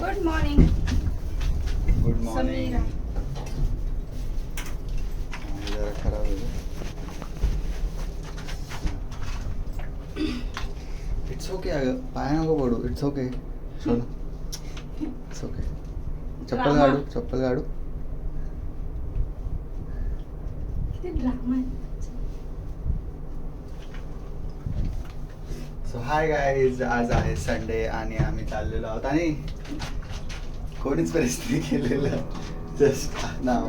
Good morning good morning. जरा खराब आहे इट्स ओके अगं पाय नको पडू इट्स ओके सोड इट्स ओके चप्पल. काढू चप्पल काढू सो हाय गाईज आज आहे संडे आणि आम्ही चाललेलो आहोत आणि कोणीच परिस्थिती केलेलं जस्ट नाव.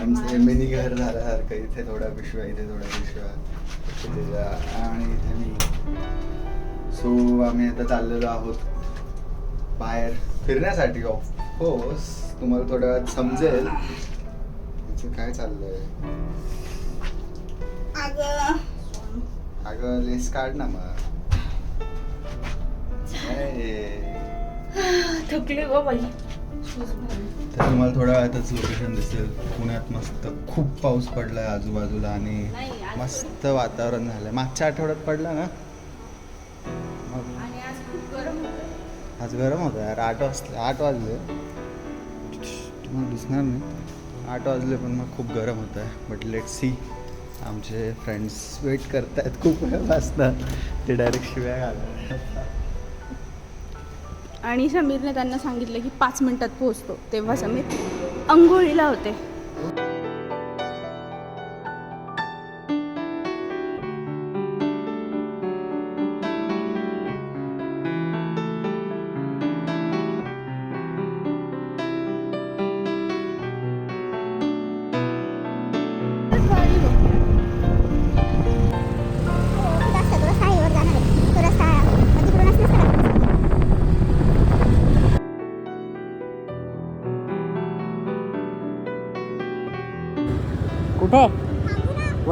आमचं मिनी घर झाल्यासारखं इथे थोडा पिशव्या इथे थोडा जा. आणि इथे मी. सो आम्ही आता चाललेलो आहोत बाहेर फिरण्यासाठी ऑफकोर्स तुम्हाला थोड्या वेळात समजेल. इथे काय चाललंय? अगं. लेस काढ ना मग. थकले गो बाई. तर तुम्हाला थोड्या वेळातच लोकेशन दिसेल. पुण्यात मस्त खूप पाऊस पडलाय आजूबाजूला आणि नाही, आज मस्त वातावरण झालंय. मागच्या आठवड्यात पडला ना? मग आणि आज खूप गरम होतं. आज गरम होतं यार. आठ वाजले आठ वाजले. तुम्हाला दिसणार नाही. आठ वाजले पण मग खूप गरम होत आहे. बट लेट सी आमचे फ्रेंड्स वेट करतायत. खूप वेळ वाजतात ते डायरेक्ट शिव्या घालतात. आणि समीरने त्यांना सांगितलं की पाच मिनटात पोहोचतो. तेव्हा समीर अंघोळीला होते.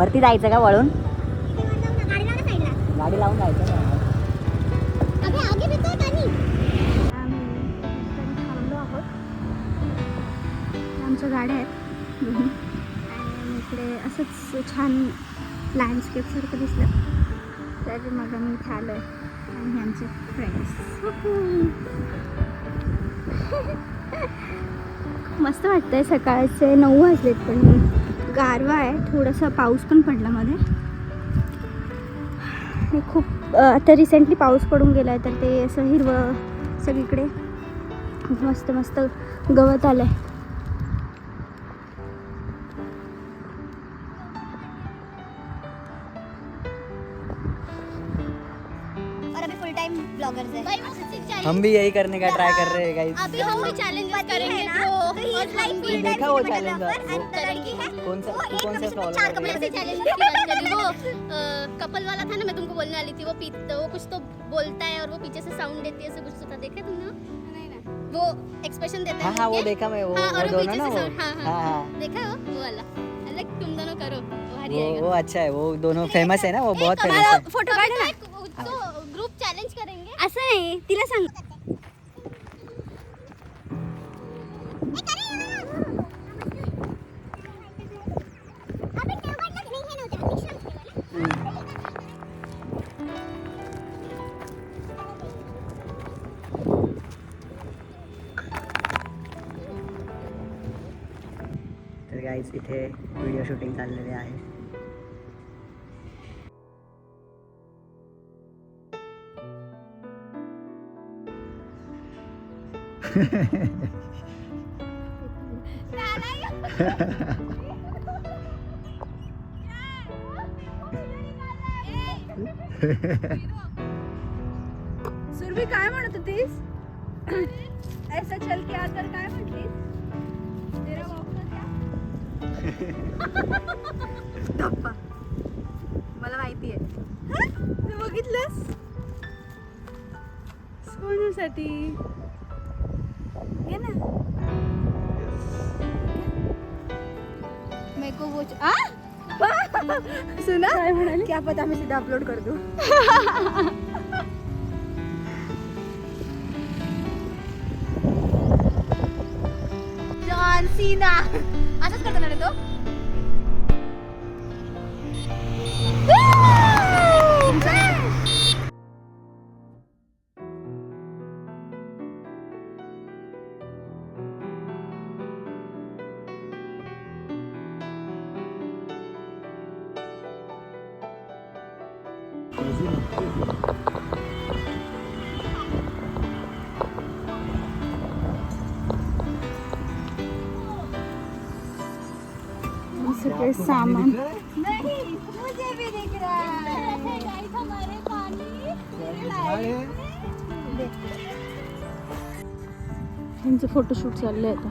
वरती जायचं का वळून? गाडी लावून जायचं आमच्या गाड्या आहेत. आणि इकडे असंच छान लँडस्केपसारखं दिसलं. तर मग आम्ही इथे आलो आहे आणि आमचे फ्रेंड्स मस्त वाटतंय सकाळचे. नऊ वाजलेत पण. गारवा आहे. थोडासा पाऊस पण पडला मध्ये. खूप आता रिसेंटली पाऊस पडून गेला आहे तर ते असं हिरवं सगळीकडे मस्त मस्त गवत आलं आहे time bloggers हैं. हम भी यही करने का ट्राई कर रहे हैं गाइस अभी हम भी challenges करेंगे तो he is like देखा वो है कौन सा तू कौन सा फॉलो चार कपड़े से challenges की बात करी वो कपल वाला था ना मैं तुमको बोलने वाली थी वो वो कुछ तो बोलता है और वो पीछे से साउंड देती है ऐसे कुछ तो था देखा तुमने? वो एक्सप्रेशन देता है हाँ हाँ वो देखा मैं वो हाँ, वो और दोनों पीछे ना से वो। sound- हाँ, हाँ। हाँ हाँ। देखा वो? वो वाला। लाइक तुम दोनों करो वो भारी वो आएगा वो अच्छा है वो दोनों फ़ेमस है ना वो बहुत फ़ेमस है। फ़ोटो तो चॅलेंज करेंगे। असं नाही तिला सांग. तर गाईज इथे व्हिडिओ शूटिंग चाललेले आहे. सुरभी काय म्हणत होतीस? ऐसा चल के आकर काय म्हटलीस तेरा वापस मला माहिती आहे. तू बघितलंस? कोणासाठी को वो आ? सुना? काय म्हणाली? क्या पता मी सीधा अपलोड कर दूं जॉन सीना. असंच करतो ना रे तो. सामान. यांचं फोटोशूट चाललंय आता.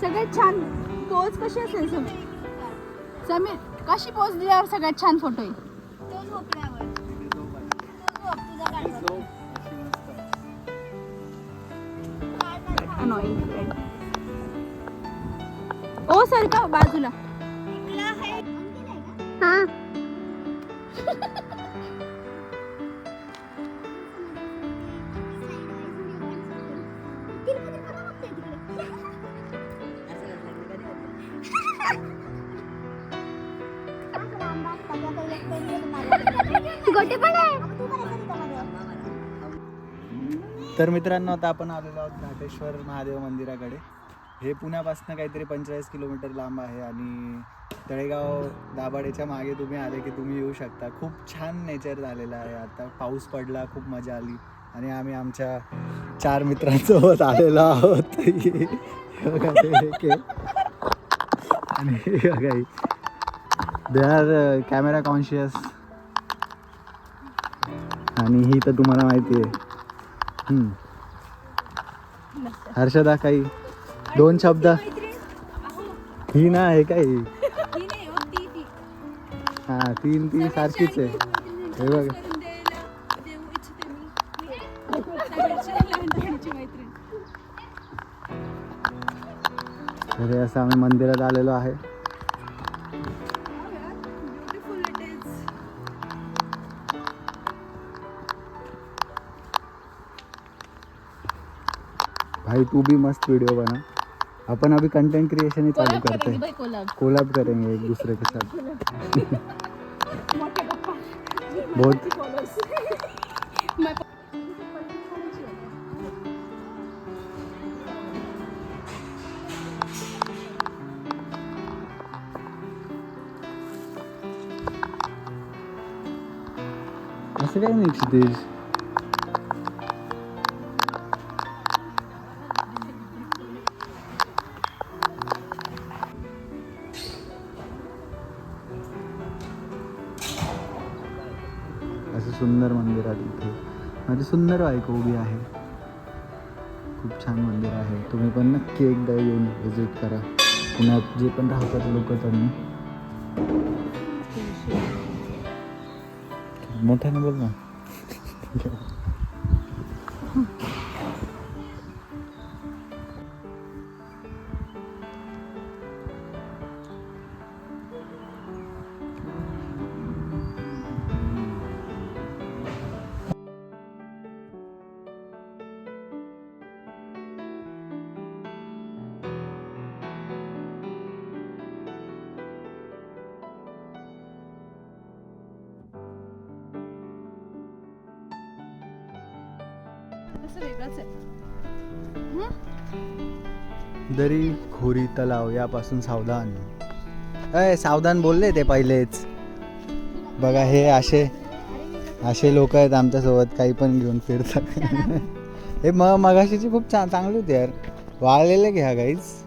सगळ्यात छान पोज कशी असेल? समीर समीर कशी पोज दिल्यावर सगळ्यात छान फोटो येईल ओ सर का बाजूला? हा. गोटे पण आहे. तर मित्रांनो आता आपण आलेलो आहोत घाटेश्वर महादेव मंदिराकडे. हे पुण्यापासून काहीतरी पंचेचाळीस किलोमीटर लांब आहे आणि तळेगाव दाभाडेच्या मागे तुम्ही आले की तुम्ही येऊ शकता. खूप छान नेचर झालेलं आहे. आता पाऊस पडला खूप मजा आली आणि आम्ही आमच्या चार मित्रांसोबत आलेलो आहोत. आणि हे दे आर कॅमेरा कॉन्शियस आणि ही तर तुम्हाला माहिती आहे. हर्षदा काही? दोन शब्द. ही ना आहे काय? हा तीन ती सारखीच आहे. हे बघ. अरे असं आम्ही मंदिरात आलेलो आहे. भाई तू भी मस्त व्हिडिओ बना अपन अभी कंटेंट क्रिएशन ही चालू करते हैं कोलैब करेंगे एक दूसरे के साथ. बहुत असं काय नाही क्षितिज? सुंदर मंदिर आहे इथे माझी सुंदर बायको उभी आहे. खूप छान मंदिर आहे. तुम्ही पण नक्की एकदा येऊन व्हिजिट करा. पुण्यात जे पण राहतात लोक त्यांनी. मोठ्याने बोल ना. दरी खोरी तलाव यापासून सावधान. अय सावधान बोलले ते पहिलेच. बघा हे असे असे लोक आहेत आमच्यासोबत काही पण घेऊन फिरतात. हे मग मगाशीची खूप चांगली होती यार. वाळलेले घ्या गाईच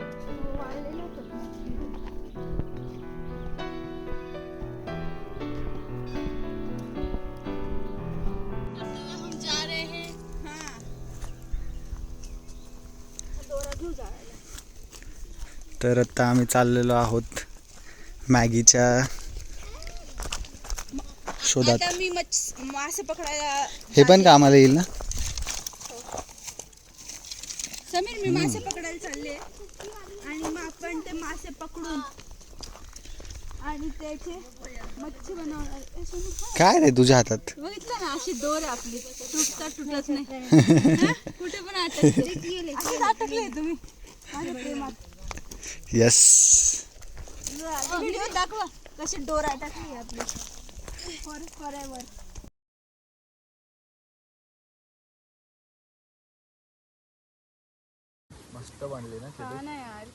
तर आता आम्ही चाललेलो आहोत मॅगीच्या शोधात. आता मी मासे पकडायला हे पण कामाला येईल ना? समीर मी मासे पकडायला चालले आणि मग आपण ते मासे पकडून आणि त्याचे मच्छी बनवणार हा. काय रे तुझ्या हातात? बघितलं ना अशी दोर आहे आपली. तुटता तुटत नाही? कुठे पण अटकले तुम्ही. माझ्या प्रेमात. यस व्हिडिओ दाखवा कशी दोर अटकली आपली फॉर फॉर एव्हर मस्त बनले ना हा ना यार.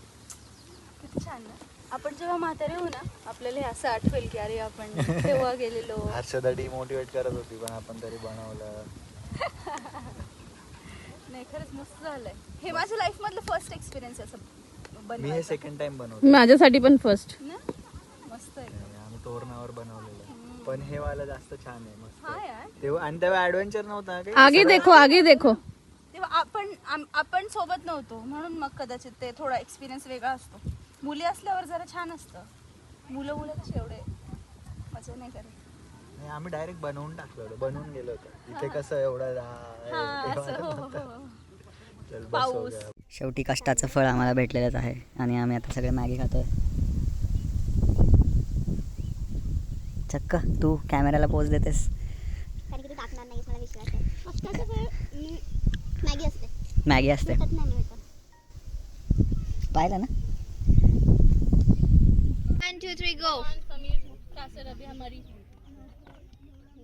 किती छान ना. आपण जेव्हा म्हातारे होऊ ना आपल्याला हे असं आठवेल की अरे आपण तेव्हा गेलेलो. हर्षदा डिमोटिवेट करत होती पण आपण तरी बनवलं. नाही खरंच मस्त झालंय. हे माझ्या लाईफ मधलं फर्स्ट एक्सपिरियन्स असं. मी हे. सेकंड टाइम बनवतो माझ्यासाठी पण फर्स्ट ना? मस्त आहे. आम्ही तोरणावर बनवलेलं पण हे वाला जास्त छान आहे मस्त हा तेव्हा आणि तेव्हा ऍडव्हेंचर नव्हता काही आगे देखो आगे देखो. तेव्हा आपण आपण सोबत नव्हतो म्हणून मग कदाचित ते थोडा एक्सपिरियन्स वेगळा असतो. मुली असल्यावर जरा छान असतं. मुलं मुलं कसे एवढे मजा नाही करत. नाही, आम्ही डायरेक्ट बनवून टाकलं होतं बनवून गेलो होतो. इथे कसं एवढं हा, हे हो, पाऊस. शेवटी कष्टाचं फळ आम्हाला भेटलेलंच आहे आणि आम्ही आता सगळे मॅगी खातोय. चक्क तू कॅमेऱ्याला पोच देतेस. मॅगी असते. मॅगी असते. भेटत नाही मिळतं पाहिलं ना? One two three go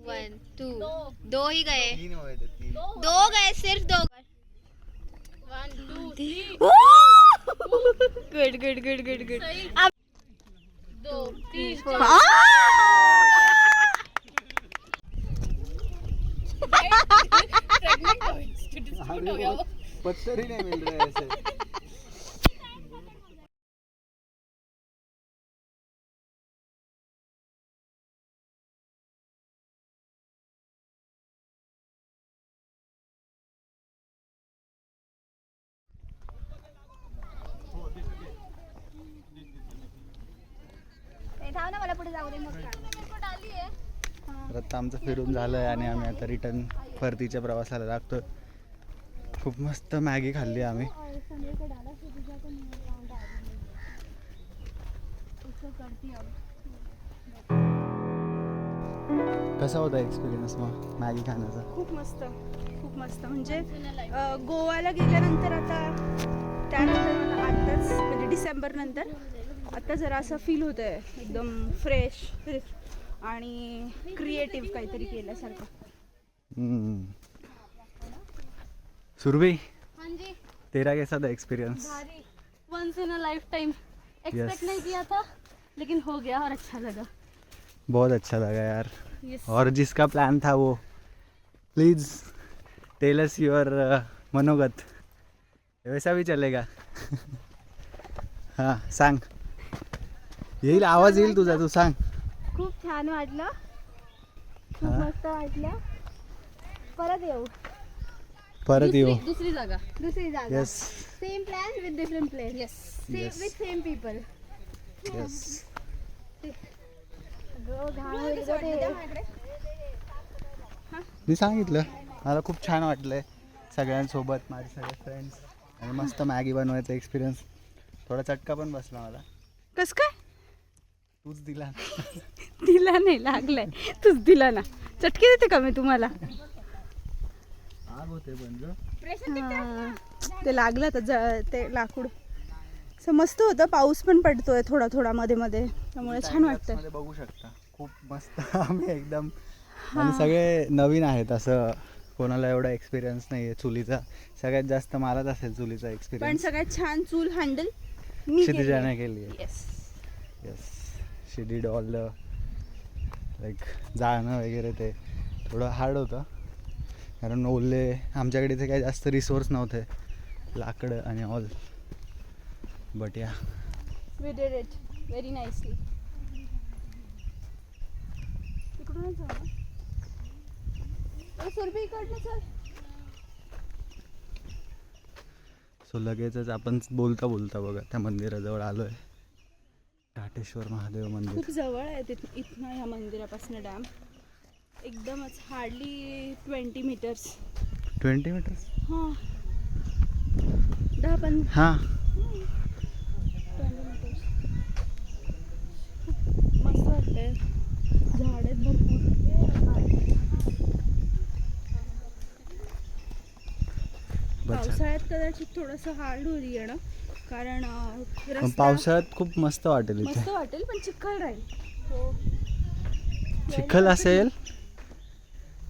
one two दो ही गए. दो गए सिर्फ दो good good good good good. पत्थर ही नहीं मिल रहे ऐसे थांब ना मला पुढे जाऊ दे मग तर आता आमचं फिरून झालंय आणि आम्ही आता रिटर्न परतीच्या प्रवासाला लागतो खूप मस्त मॅगी खाल्ली आम्ही. कसा होता एक्सपिरियन्स मग मॅगी खाण्याचा? खूप मस्त खूप मस्त. म्हणजे गोव्याला गोवाला गेल्यानंतर आता त्यानंतर मला आत्ताच म्हणजे डिसेंबर नंतर आता जरा असं फील होत आहे एकदम फ्रेश आणि क्रिएटिव्ह काहीतरी केल्यासारखं. हम्म. सुरभी हाँ जी तेरा कैसा था experience once in a lifetime expect नहीं किया था लेकिन हो गया और अच्छा लगा. बहुत अच्छा लगा यार. यस और जिसका प्लान था वो. प्लीज़ टेल अस योर मनोगत. वैसा भी चलेगा. हां सांग. येईल आवाज येईल तुझा तू सांग. खूप छान वाटलं. खूप. मस्त वाटलं. परत येऊ. परत येऊ. दूसरी जगह दुसरी जागा. Yes same plan with different place yes same Yes. With same people yes मी सांगितलं. मला खूप छान वाटलंय सगळ्यांसोबत माझे सगळे फ्रेंड्स आणि मस्त मॅगी बनवायचा एक्सपिरियन्स थोडा चटका पण बसला मला. कस काय? तूच दिला दिला नाही लागलाय. तूच दिला ना. चटके देते का मी तुम्हाला? आग होते. हा. ते लागलं तर ज- ते लाकूड. असं मस्त होतं पाऊस पण पडतोय थोडा थोडा मध्ये मध्ये. त्यामुळे छान वाटतंय. मध्ये बघू शकता. खूप मस्त आम्ही एकदम आणि सगळे नवीन आहेत असं. कोणाला एवढा एक्सपिरियन्स नाही आहे चुलीचा. सगळ्यात जास्त मलाच असेल चुलीचा पण एक्सपिरियन्स सगळ्यात छान चूल हँडल मी क्षितिजाने केली. आहे. Yes yes she did all the like जाळणं वगैरे ते थोडं हार्ड होतं. कारण ओले आमच्याकडे इथे काही जास्त रिसोर्स नव्हते. लाकडं आणि all but yeah we did it very nicely so लगेचच आपण बोलता बोलता बघा त्या मंदिराजवळ आलो आहे टाटेश्वर महादेव मंदिर. खूप जवळ आहे तिथ इथनं ह्या मंदिरापासून डॅम एकदमच hardly twenty meters twenty meters हां. दहा पण हां. ट्वेंटी मीटर्स मस्त वाटतंय. झाड आहेत भरपूर पावसाळ्यात कदाचित थोडंसं हार्ड होईल येणं. कारण अं, पण रस्ता पावसाळ्यात खूप मस्त वाटेल इथे. मस्त वाटेल पण चिखल राहील. हो. चिखल असेल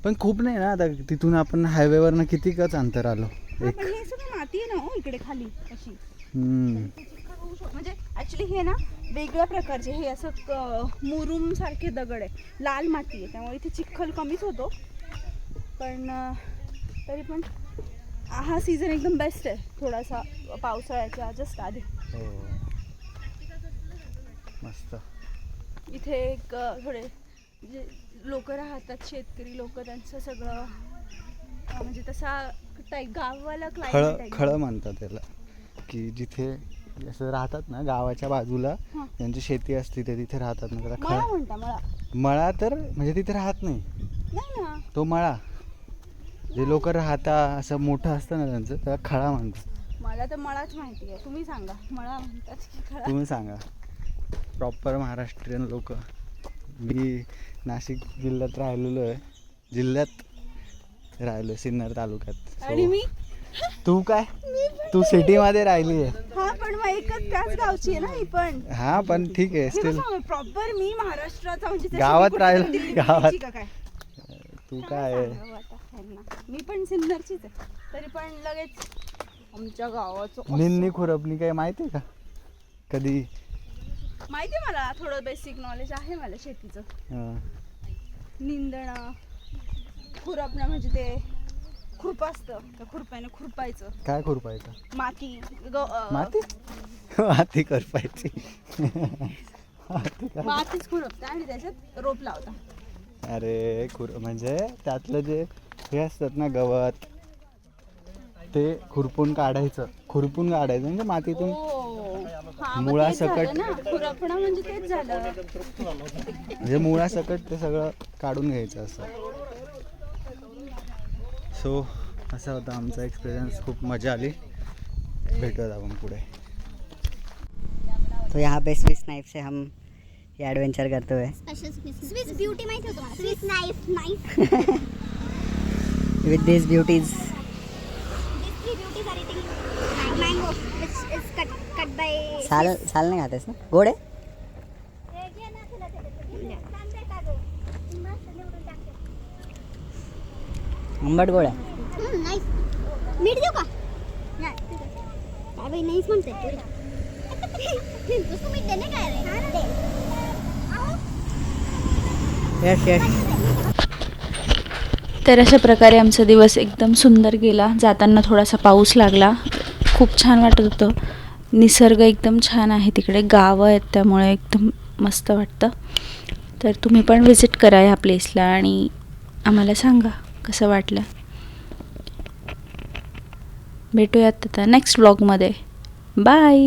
पण खूप नाही ना आता तिथून आपण हायवेवरनं किती कच अंतर आलो? हा, एक. पण हे सगळं माती आहे ना हो इकडे खाली अशी. हम्म. चिखल म्हणजे ॲक्च्युली हे ना वेगळ्या प्रकारचे हे असं क- मुरुम सारखे दगड आहे. लाल माती आहे त्यामुळे इथे चिखल कमीच होतो. पण अं, तरी पण हा सीझन एकदम बेस्ट आहे. थोडासा पावसाळ्याच्या जस्ट आधी. हो. मस्त. इथे एक थोडे जे लोक राहतात शेतकरी लोक त्यांचं सगळं अ, म्हणजे तसा टाईप गाववाला खळ क्लायमेट खळ म्हणतात त्याला. की जिथे असं राहतात ना गावाच्या बाजूला हां. ज्यांची शेती असते ते तिथे राहतात ना त्याला मला खळ. म्हणता मला मळा तर म्हणजे तिथे राहत नाही. नाही ना. तो मळा. जे लोक राहता असं मोठं असतं ना त्यांचं त्याला खळा म्हणतात. मला तर मळाच माहिती आहे. तुम्ही सांगा. मला म्हणतात की खळा? तुम्ही सांगा. प्रॉपर महाराष्ट्रीयन लोक. मी नाशिक जिल्ह्यात राहिलेलो आहे. जिल्ह्यात राहिलो सिन्नर तालुक्यात. आणि So, मी? तू काय? तू सिटीमध्ये राहिली आहे. हा पण मग एकच त्याच गावची आहे ना मी पण. हा पण ठीक आहे स्टील प्रॉपर मी महाराष्ट्राचा म्हणजे तशी गावात कुठे राहिलं- गावात. बिल्लीची का काय? तू काय काय? सांगावं आता? ह्यांना? मी पण सिन्नरचीच आहे. तरी पण लगेच आमच्या गावाचं निन्नी खुरपणी काय माहिती आहे का? कधी? माहिती आहे मला थोडं बेसिक नॉलेज आहे मला शेतीचं. अं, निंदणं खुरपणं म्हणजे ते खुरप असतं. त्या खुरप्याने खुरपायचं. काय खुरपायचं? माती ग अं, माती? माती करपायची मातीच खुरपतं आणि त्याच्यात रोप लावता. अरे खुर म्हणजे त्यातलं जे हे असतात ना गवत. ते खुरपून काढायचं. खुरपून काढायचं म्हणजे मातीतून हा, मग मुळा तेच झालं सकट. ना. खुरपणं म्हणजे तेच झालं. म्हणजे मुळासकट ते सगळं काढून घ्यायचं असं. सो असा होता आमचा एक्सपिरियन्स खूप मजा आली. भेटूयात आपण पुढे. तो यहाँ पे स्विस नाइफ से हम ये एडवेंचर करते हुए. स्पेशल स्विस ब्युटी माहिती होतं Swiss knife knife with this beauties These three beauties are eating mango, which is cut cut by. साल साल नहीं खाते ना गोड़े? आंबट गोड। आहे नाईस मीठ देऊ का? नाही काय बाई नाहीच म्हणते नुसतं मीठ दे। ना काय रे यस यस तर अशा प्रकारे आमचा दिवस एकदम सुंदर गेला. जाताना थोडासा पाऊस लागला. खूप छान वाटत होतं. निसर्ग एकदम छान आहे तिकडे. गावं आहेत त्यामुळे एकदम मस्त वाटतं. तर तुम्ही पण व्हिजिट करा ह्या प्लेसला आणि आम्हाला सांगा कसं वाटलं. भेटूयात आता नेक्स्ट ब्लॉगमध्ये बाय